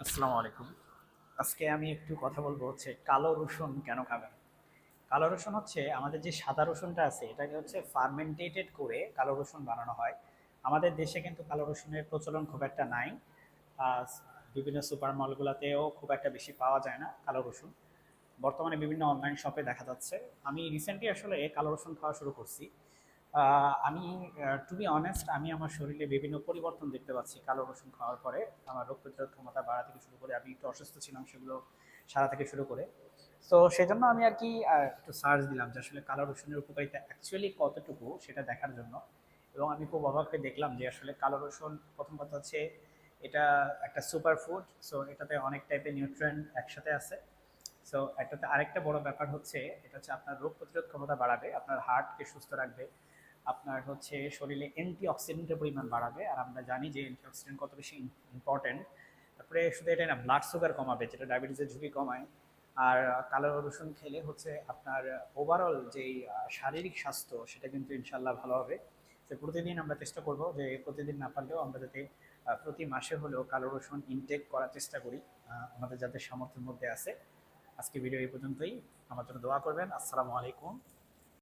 আসসালামু আলাইকুম। আজকে আমি একটু কথা বলব হচ্ছে কালো রসুন কেন খাবেন? কালো রসুন হচ্ছে আমাদের যে সাদা রসুনটা আছে, এটাকে হচ্ছে ফার্মেন্টেটেড করে কালো রসুন বানানো হয়। আমাদের দেশে কিন্তু কালো রসুনের প্রচলন খুব একটা নাই। বিভিন্ন সুপার মলগুলোতেও খুব একটা বেশি পাওয়া যায় না কালো রসুন। বর্তমানে বিভিন্ন অনলাইন শপে দেখা যাচ্ছে। আমি রিসেন্টলি আসলে কালো রসুন খাওয়া শুরু করছি। আমি টু বি অনেস্ট আমি আমার শরীরে বিভিন্ন পরিবর্তন দেখতে পাচ্ছি কালো রসুন খাওয়ার পরে। আমার রোগ প্রতিরোধ ক্ষমতা বাড়া থেকে শুরু করে, আমি একটু অসুস্থ ছিলাম সেগুলো সারা থেকে শুরু করে। তো সেই জন্য আমি আর কি একটু সার্চ দিলাম যে আসলে কালো রসুনের উপকারিতা অ্যাকচুয়ালি কতটুকু সেটা দেখার জন্য। এবং আমি খুব অবাক হয়ে দেখলাম যে আসলে কালো রসুন প্রথম কথা হচ্ছে এটা একটা সুপার ফুড সো এটাতে অনেক টাইপের নিউট্রিয়েন্ট একসাথে আছে। সো এটাতে আরেকটা বড় ব্যাপার হচ্ছে, এটা হচ্ছে আপনার রোগ প্রতিরোধ ক্ষমতা বাড়াবে, আপনার হার্টকে সুস্থ রাখবে। আপনার হচ্ছে শরীরে অ্যান্টি অক্সিডেন্টের পরিমাণ বাড়াবে। আর আমরা জানি যে অ্যান্টি অক্সিডেন্ট কত বেশি ইম্পর্টেন্ট তারপরে শুধু এটা না ব্লাড সুগার কমাবে, যেটা ডায়াবেটিসের ঝুঁকি কমায়। আর কালো রসুন খেলে হচ্ছে আপনার ওভারঅল যেই শারীরিক স্বাস্থ্য, সেটা কিন্তু ইনশাল্লাহ ভালো হবে। তো প্রতিদিন আমরা চেষ্টা করব যে প্রতিদিন না পারলেও আমরা যাতে প্রতি মাসে হলেও কালো রসুন ইনটেক করার চেষ্টা করি আমাদের যাদের সামর্থ্যের মধ্যে আছে। আজকে ভিডিও এই পর্যন্তই। আমার জন্য দোয়া করবেন। আসসালামু আলাইকুম।